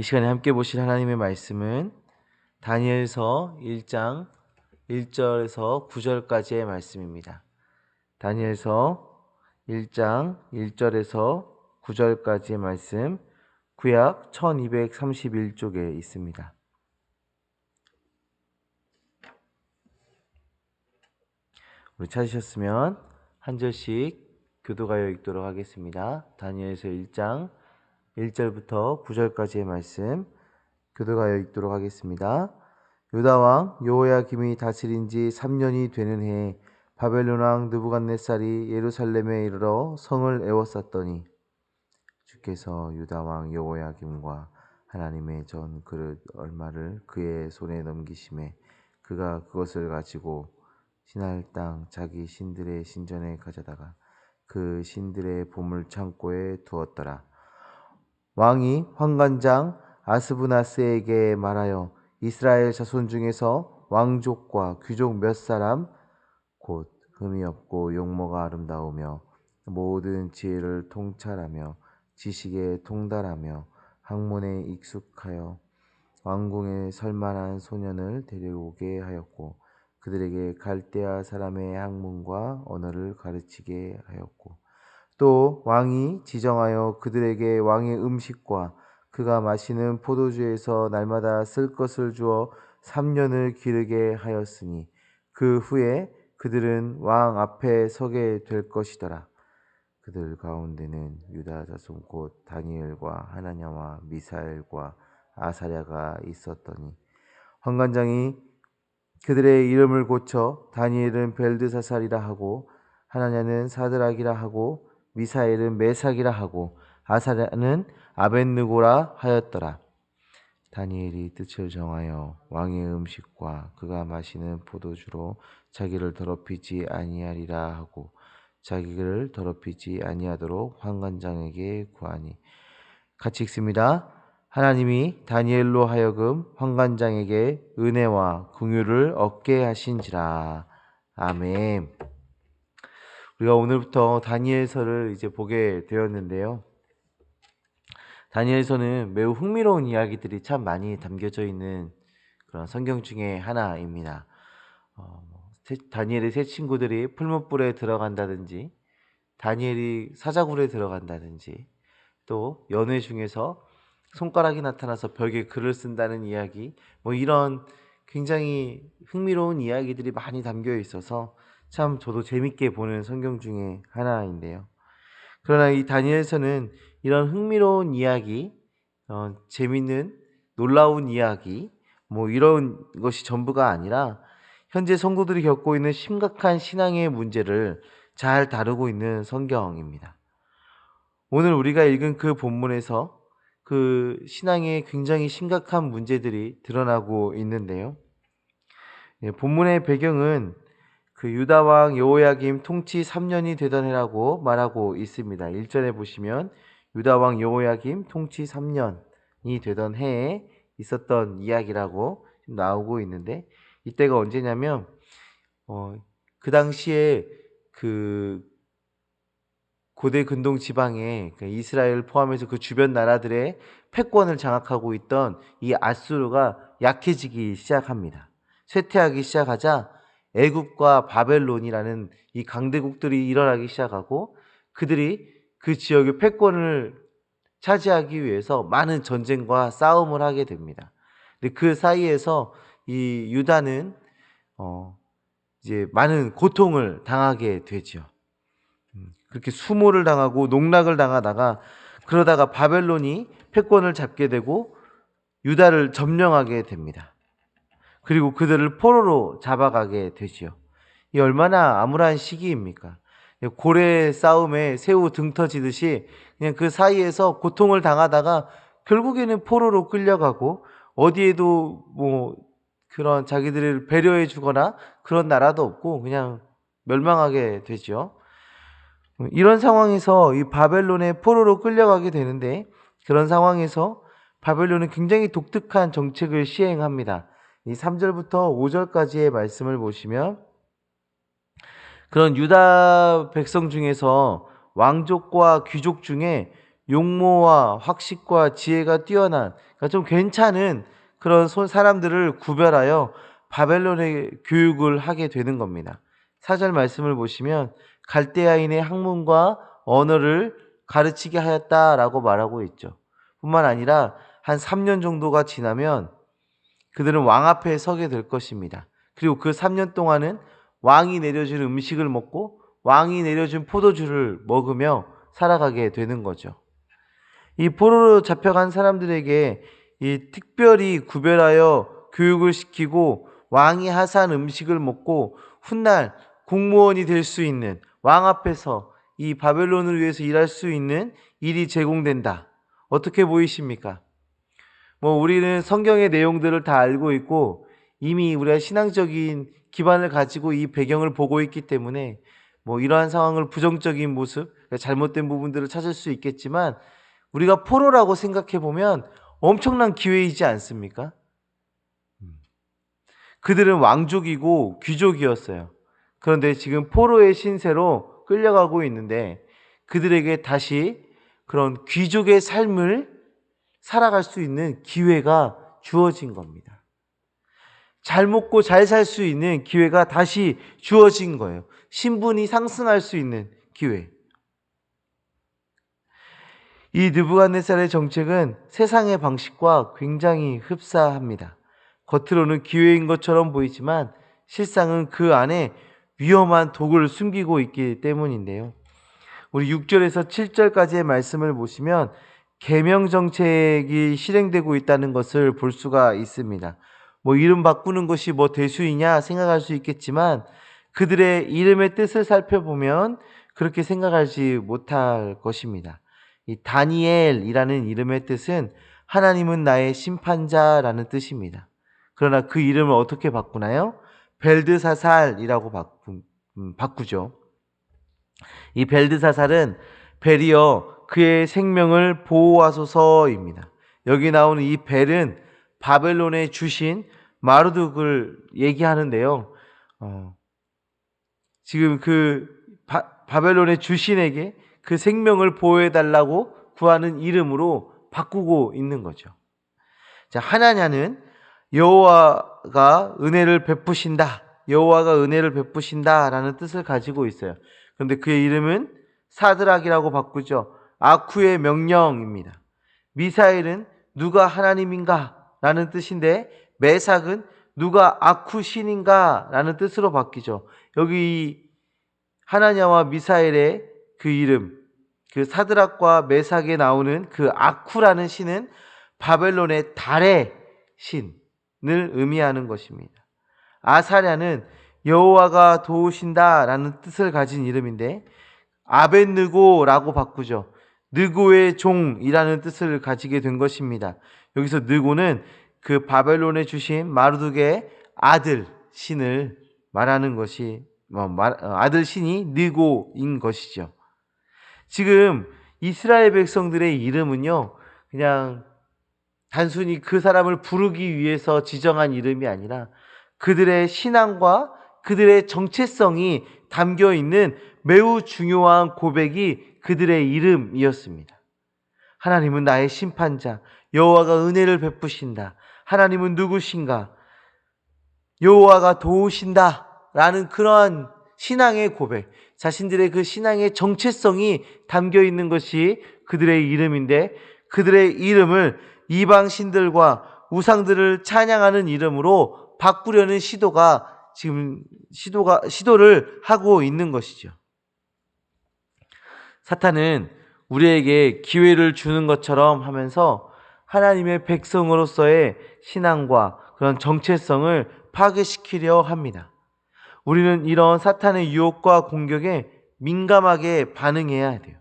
이 시간에 함께 보실 하나님의 말씀은 다니엘서 1장 1절에서 9절까지의 말씀입니다. 다니엘서 1장 1절에서 9절까지의 말씀 구약 1231쪽에 있습니다. 우리 찾으셨으면 한 절씩 교도가요 읽도록 하겠습니다. 다니엘서 1장 1절부터 9절까지의 말씀 교도가요 읽도록 하겠습니다. 유다 왕 여호야김이 다스린 지 3년이 되는 해에 바벨론 왕 느부갓네살이 예루살렘에 이르러 성을 에워쌌더니 주께서 유다 왕 여호야김과 하나님의 전 그릇 얼마를 그의 손에 넘기심에 그가 그것을 가지고 신할 땅 자기 신들의 신전에 가져다가 그 신들의 보물 창고에 두었더라. 왕이 환관장 아스부나스에게 말하여 이스라엘 자손 중에서 왕족과 귀족 몇 사람 곧 흠이 없고 용모가 아름다우며 모든 지혜를 통찰하며 지식에 통달하며 학문에 익숙하여 왕궁에 설만한 소년을 데려오게 하였고 그들에게 갈대아 사람의 학문과 언어를 가르치게 하였고 또 왕이 지정하여 그들에게 왕의 음식과 그가 마시는 포도주에서 날마다 쓸 것을 주어 3년을 기르게 하였으니 그 후에 그들은 왕 앞에 서게 될 것이더라. 그들 가운데는 유다 자손 곧 다니엘과 하나냐와 미사엘과 아사랴가 있었더니 황관장이 그들의 이름을 고쳐 다니엘은 벨드사살이라 하고 하나냐는 사드락이라 하고 미사엘은 메삭이라 하고 아사랴는 아벤느고라 하였더라. 다니엘이 뜻을 정하여 왕의 음식과 그가 마시는 포도주로 자기를 더럽히지 아니하리라 하고 자기를 더럽히지 아니하도록 황관장에게 구하니 같이 읽습니다. 하나님이 다니엘로 하여금 황관장에게 은혜와 긍휼을 얻게 하신지라. 아멘. 우리가 오늘부터 다니엘서를 이제 보게 되었는데요. 다니엘서는 매우 흥미로운 이야기들이 참 많이 담겨져 있는 그런 성경 중에 하나입니다. 어, 세- 다니엘의 세 친구들이 풀무불에 들어간다든지, 다니엘이 사자굴에 들어간다든지, 또 연회 중에서 손가락이 나타나서 벽에 글을 쓴다는 이야기, 뭐 이런 굉장히 흥미로운 이야기들이 많이 담겨 있어서 참 저도 재밌게 보는 성경 중에 하나인데요. 그러나 이 다니엘서는 이런 흥미로운 이야기, 어, 재밌는 놀라운 이야기, 뭐 이런 것이 전부가 아니라 현재 성도들이 겪고 있는 심각한 신앙의 문제를 잘 다루고 있는 성경입니다. 오늘 우리가 읽은 그 본문에서 그 신앙의 굉장히 심각한 문제들이 드러나고 있는데요. 예, 본문의 배경은 그 유다 왕 여호야김 통치 3년이 되던 해라고 말하고 있습니다. 1절에 보시면 유다 왕 여호야김 통치 3년이 되던 해에 있었던 이야기라고 나오고 있는데 이때가 언제냐면 어, 그 당시에 그 고대 근동 지방에 그 이스라엘 포함해서 그 주변 나라들의 패권을 장악하고 있던 이 아수르가 약해지기 시작합니다. 쇠퇴하기 시작하자 애굽과 바벨론이라는 이 강대국들이 일어나기 시작하고 그들이 그 지역의 패권을 차지하기 위해서 많은 전쟁과 싸움을 하게 됩니다. 근데 그 사이에서 이 유다는 어 이제 많은 고통을 당하게 되죠. 음, 그렇게 수모를 당하고 농락을 당하다가 그러다가 바벨론이 패권을 잡게 되고 유다를 점령하게 됩니다. 그리고 그들을 포로로 잡아가게 되지요. 이 얼마나 암울한 시기입니까? 고래 싸움에 새우 등 터지듯이 그냥 그 사이에서 고통을 당하다가 결국에는 포로로 끌려가고 어디에도 뭐 그런 자기들을 배려해 주거나 그런 나라도 없고 그냥 멸망하게 되죠. 이런 상황에서 이 바벨론의 포로로 끌려가게 되는데 그런 상황에서 바벨론은 굉장히 독특한 정책을 시행합니다. 이 3절부터 5절까지의 말씀을 보시면 그런 유다 백성 중에서 왕족과 귀족 중에 용모와 확식과 지혜가 뛰어난 그러니까 좀 괜찮은 그런 소- 사람들을 구별하여 바벨론의 교육을 하게 되는 겁니다. 사절 말씀을 보시면 갈대아인의 학문과 언어를 가르치게 하였다라고 말하고 있죠. 뿐만 아니라 한 3년 정도가 지나면 그들은 왕 앞에 서게 될 것입니다. 그리고 그 3년 동안은 왕이 내려준 음식을 먹고 왕이 내려준 포도주를 먹으며 살아가게 되는 거죠. 이 포로로 잡혀간 사람들에게 이 특별히 구별하여 교육을 시키고 왕이 하사한 음식을 먹고 훗날 공무원이 될 수 있는 왕 앞에서 이 바벨론을 위해서 일할 수 있는 일이 제공된다. 어떻게 보이십니까? 뭐 우리는 성경의 내용들을 다 알고 있고 이미 우리가 신앙적인 기반을 가지고 이 배경을 보고 있기 때문에 뭐 이러한 상황을 부정적인 모습, 잘못된 부분들을 찾을 수 있겠지만 우리가 포로라고 생각해 보면 엄청난 기회이지 않습니까? 음. 그들은 왕족이고 귀족이었어요. 그런데 지금 포로의 신세로 끌려가고 있는데 그들에게 다시 그런 귀족의 삶을 살아갈 수 있는 기회가 주어진 겁니다. 잘 먹고 잘 살 수 있는 기회가 다시 주어진 거예요. 신분이 상승할 수 있는 기회. 이 느부갓네살의 정책은 세상의 방식과 굉장히 흡사합니다. 겉으로는 기회인 것처럼 보이지만 실상은 그 안에 위험한 독을 숨기고 있기 때문인데요. 우리 6절에서 7절까지의 말씀을 보시면 계명 정책이 실행되고 있다는 것을 볼 수가 있습니다. 뭐 이름 바꾸는 것이 뭐 대수이냐 생각할 수 있겠지만 그들의 이름의 뜻을 살펴보면 그렇게 생각하지 못할 것입니다. 이 다니엘이라는 이름의 뜻은 하나님은 나의 심판자라는 뜻입니다. 그러나 그 이름을 어떻게 바꾸나요? 벨드사살이라고 바꾸, 음, 바꾸죠. 이 벨드사살은 벨이여 그의 생명을 보호하소서입니다. 여기 나오는 이 벨은 바벨론에 주신 마르둑을 얘기하는데요. 어, 지금 그 바, 바벨론의 주신에게 그 생명을 보호해 달라고 구하는 이름으로 바꾸고 있는 거죠. 자, 하나냐는 여호와가 은혜를 베푸신다. 여호와가 은혜를 베푸신다라는 뜻을 가지고 있어요. 그런데 그의 이름은 사드락이라고 바꾸죠. 아쿠의 명령입니다. 미사일은 누가 하나님인가? 라는 뜻인데 메삭은 누가 아쿠 신인가? 라는 뜻으로 바뀌죠. 여기 하나냐와 미사일의 그 이름, 그 사드락과 메삭에 나오는 그 아쿠라는 신은 바벨론의 달의 신을 의미하는 것입니다. 아사랴는 여호와가 도우신다라는 뜻을 가진 이름인데 아벤느고라고 바꾸죠. 느고의 종이라는 뜻을 가지게 된 것입니다. 여기서 느고는 그 바벨론에 주신 마르둑의 아들 신을 말하는 것이 뭐 말- 어, 아들 신이 느고인 것이죠. 지금 이스라엘 백성들의 이름은요, 그냥 단순히 그 사람을 부르기 위해서 지정한 이름이 아니라 그들의 신앙과 그들의 정체성이 담겨 있는 매우 중요한 고백이 그들의 이름이었습니다. 하나님은 나의 심판자, 여호와가 은혜를 베푸신다. 하나님은 누구신가? 여호와가 도우신다 라는 그러한 신앙의 고백, 자신들의 그 신앙의 정체성이 담겨 있는 것이 그들의 이름인데 그들의 이름을 이방 신들과 우상들을 찬양하는 이름으로 바꾸려는 시도가 지금 시도가 시도를 하고 있는 것이죠. 사탄은 우리에게 기회를 주는 것처럼 하면서 하나님의 백성으로서의 신앙과 그런 정체성을 파괴시키려 합니다. 우리는 이런 사탄의 유혹과 공격에 민감하게 반응해야 돼요.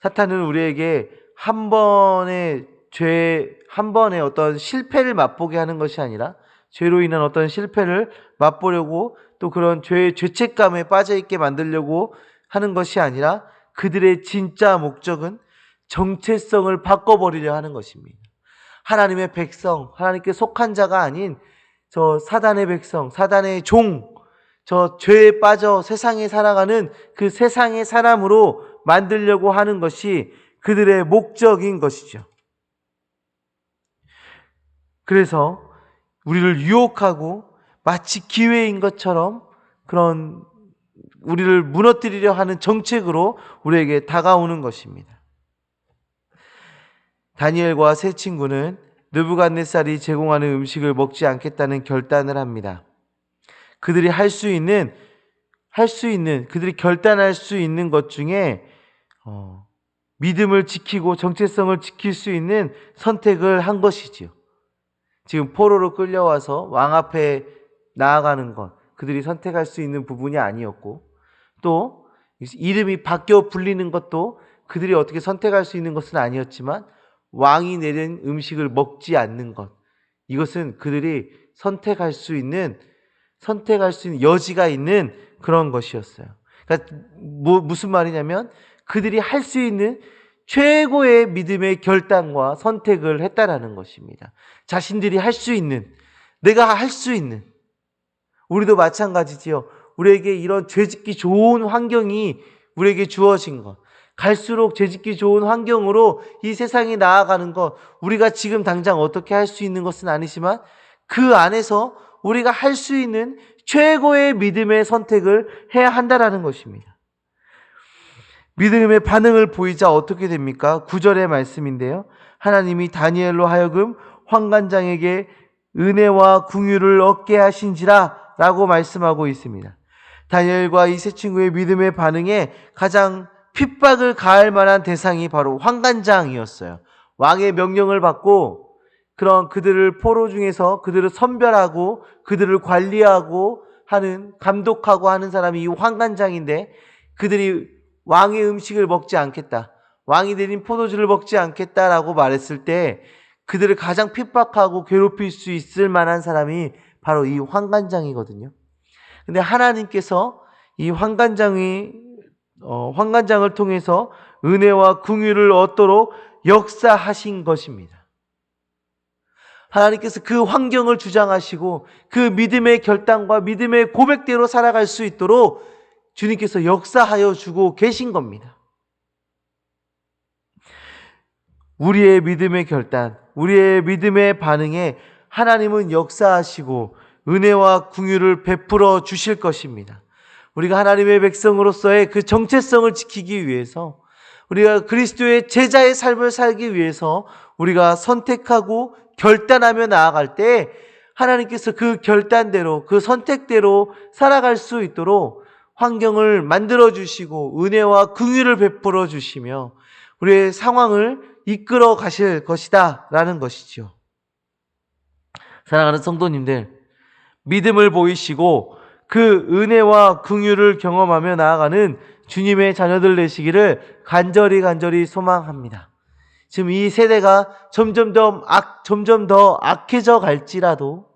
사탄은 우리에게 한 번의 죄, 한 번의 어떤 실패를 맛보게 하는 것이 아니라 죄로 인한 어떤 실패를 맛보려고 또 그런 죄의 죄책감에 빠져 있게 만들려고 하는 것이 아니라 그들의 진짜 목적은 정체성을 바꿔버리려 하는 것입니다. 하나님의 백성, 하나님께 속한 자가 아닌 저 사단의 백성, 사단의 종, 저 죄에 빠져 세상에 살아가는 그 세상의 사람으로 만들려고 하는 것이 그들의 목적인 것이죠. 그래서 우리를 유혹하고 마치 기회인 것처럼 그런 우리를 무너뜨리려 하는 정책으로 우리에게 다가오는 것입니다. 다니엘과 세 친구는 느부갓네살이 제공하는 음식을 먹지 않겠다는 결단을 합니다. 그들이 할 수 있는 할 수 있는 그들이 결단할 수 있는 것 중에 어, 믿음을 지키고 정체성을 지킬 수 있는 선택을 한 것이지요. 지금 포로로 끌려와서 왕 앞에 나아가는 것, 그들이 선택할 수 있는 부분이 아니었고, 또 이름이 바뀌어 불리는 것도 그들이 어떻게 선택할 수 있는 것은 아니었지만, 왕이 내린 음식을 먹지 않는 것, 이것은 그들이 선택할 수 있는, 선택할 수 있는 여지가 있는 그런 것이었어요. 그러니까 뭐, 무슨 말이냐면, 그들이 할 수 있는 최고의 믿음의 결단과 선택을 했다라는 것입니다. 자신들이 할 수 있는, 내가 할 수 있는, 우리도 마찬가지지요. 우리에게 이런 죄짓기 좋은 환경이 우리에게 주어진 것. 갈수록 죄짓기 좋은 환경으로 이 세상이 나아가는 것, 우리가 지금 당장 어떻게 할 수 있는 것은 아니지만 그 안에서 우리가 할 수 있는 최고의 믿음의 선택을 해야 한다라는 것입니다. 믿음의 반응을 보이자 어떻게 됩니까? 구절의 말씀인데요. 하나님이 다니엘로 하여금 황관장에게 은혜와 궁유를 얻게 하신지라 라고 말씀하고 있습니다. 다니엘과 이 세 친구의 믿음의 반응에 가장 핍박을 가할 만한 대상이 바로 황관장이었어요. 왕의 명령을 받고 그런 그들을 포로 중에서 그들을 선별하고 그들을 관리하고 하는 감독하고 하는 사람이 이 황관장인데 그들이 왕의 음식을 먹지 않겠다. 왕이 내린 포도주를 먹지 않겠다라고 말했을 때 그들을 가장 핍박하고 괴롭힐 수 있을 만한 사람이 바로 이 황관장이거든요. 근데 하나님께서 이 황관장이 어, 황관장을 통해서 은혜와 궁유를 얻도록 역사하신 것입니다. 하나님께서 그 환경을 주장하시고 그 믿음의 결단과 믿음의 고백대로 살아갈 수 있도록 주님께서 역사하여 주고 계신 겁니다. 우리의 믿음의 결단, 우리의 믿음의 반응에 하나님은 역사하시고 은혜와 궁유를 베풀어 주실 것입니다. 우리가 하나님의 백성으로서의 그 정체성을 지키기 위해서 우리가 그리스도의 제자의 삶을 살기 위해서 우리가 선택하고 결단하며 나아갈 때 하나님께서 그 결단대로 그 선택대로 살아갈 수 있도록 환경을 만들어 주시고 은혜와 긍휼을 베풀어 주시며 우리의 상황을 이끌어 가실 것이다 라는 것이죠. 사랑하는 성도님들, 믿음을 보이시고 그 은혜와 긍휼을 경험하며 나아가는 주님의 자녀들 되시기를 간절히 간절히 소망합니다. 지금 이 세대가 점점 더 악, 점점 더 악해져 갈지라도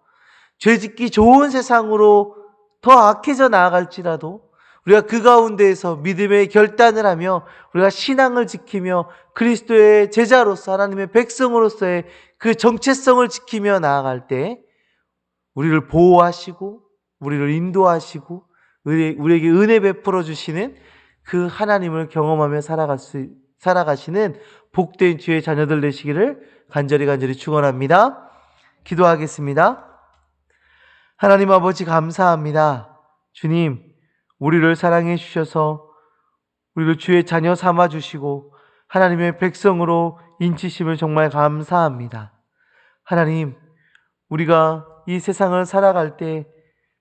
죄짓기 좋은 세상으로 더 악해져 나아갈지라도 우리가 그 가운데에서 믿음의 결단을 하며 우리가 신앙을 지키며 그리스도의 제자로서 하나님의 백성으로서의 그 정체성을 지키며 나아갈 때 우리를 보호하시고 우리를 인도하시고 우리에게 은혜 베풀어 주시는 그 하나님을 경험하며 살아갈 수 살아가시는 복된 주의 자녀들 되시기를 간절히 간절히 축원합니다. 기도하겠습니다. 하나님 아버지 감사합니다. 주님, 우리를 사랑해 주셔서 우리를 주의 자녀 삼아 주시고 하나님의 백성으로 인치심을 정말 감사합니다. 하나님, 우리가 이 세상을 살아갈 때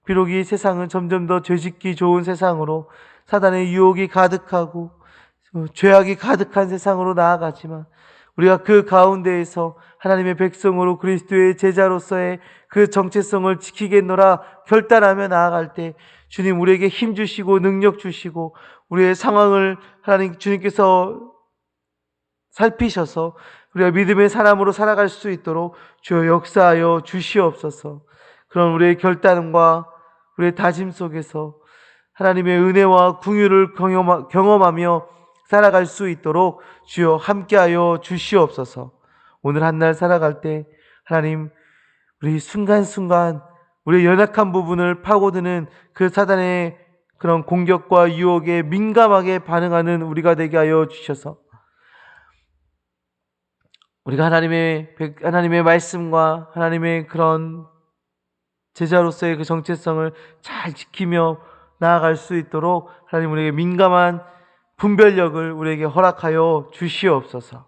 비록 이 세상은 점점 더 죄짓기 좋은 세상으로 사단의 유혹이 가득하고 죄악이 가득한 세상으로 나아가지만 우리가 그 가운데에서 하나님의 백성으로 그리스도의 제자로서의 그 정체성을 지키겠노라 결단하며 나아갈 때 주님 우리에게 힘 주시고 능력 주시고 우리의 상황을 하나님 주님께서 살피셔서 우리가 믿음의 사람으로 살아갈 수 있도록 주여 역사하여 주시옵소서. 그런 우리의 결단과 우리의 다짐 속에서 하나님의 은혜와 궁유를 경험하며 살아갈 수 있도록 주여 함께하여 주시옵소서. 오늘 한 날 살아갈 때 하나님 우리 순간순간 우리의 연약한 부분을 파고드는 그 사단의 그런 공격과 유혹에 민감하게 반응하는 우리가 되게 하여 주셔서 우리가 하나님의 백- 하나님의 말씀과 하나님의 그런 제자로서의 그 정체성을 잘 지키며 나아갈 수 있도록 하나님 우리에게 민감한 분별력을 우리에게 허락하여 주시옵소서.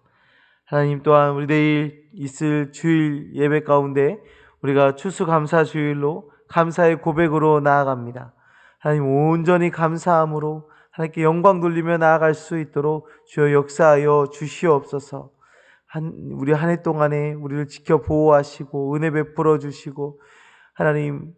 하나님 또한 우리 내일 있을 주일 예배 가운데 우리가 추수감사 주일로 감사의 고백으로 나아갑니다. 하나님 온전히 감사함으로 하나님께 영광 돌리며 나아갈 수 있도록 주여 역사하여 주시옵소서. 한 우리 한 해 동안에 우리를 지켜 보호하시고 은혜 베풀어 주시고 하나님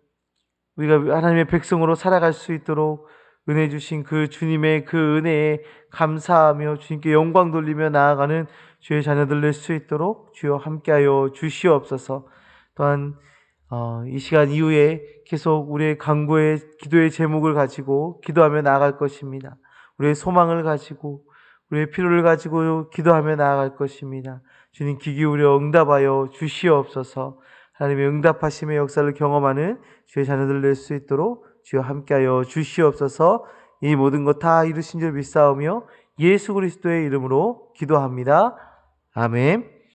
우리가 하나님의 백성으로 살아갈 수 있도록 은혜 주신 그 주님의 그 은혜에 감사하며 주님께 영광 돌리며 나아가는 주의 자녀들 될 수 있도록 주여 함께하여 주시옵소서. 또한 어, 이 시간 이후에 계속 우리의 강구의 기도의 제목을 가지고 기도하며 나아갈 것입니다. 우리의 소망을 가지고 우리의 필요를 가지고 기도하며 나아갈 것입니다. 주님 귀 기울여 응답하여 주시옵소서. 하나님의 응답하심의 역사를 경험하는 주의 자녀들 될 수 있도록 주여 함께하여 주시옵소서. 이 모든 것 다 이루신 줄 믿사오며 예수 그리스도의 이름으로 기도합니다. 아멘.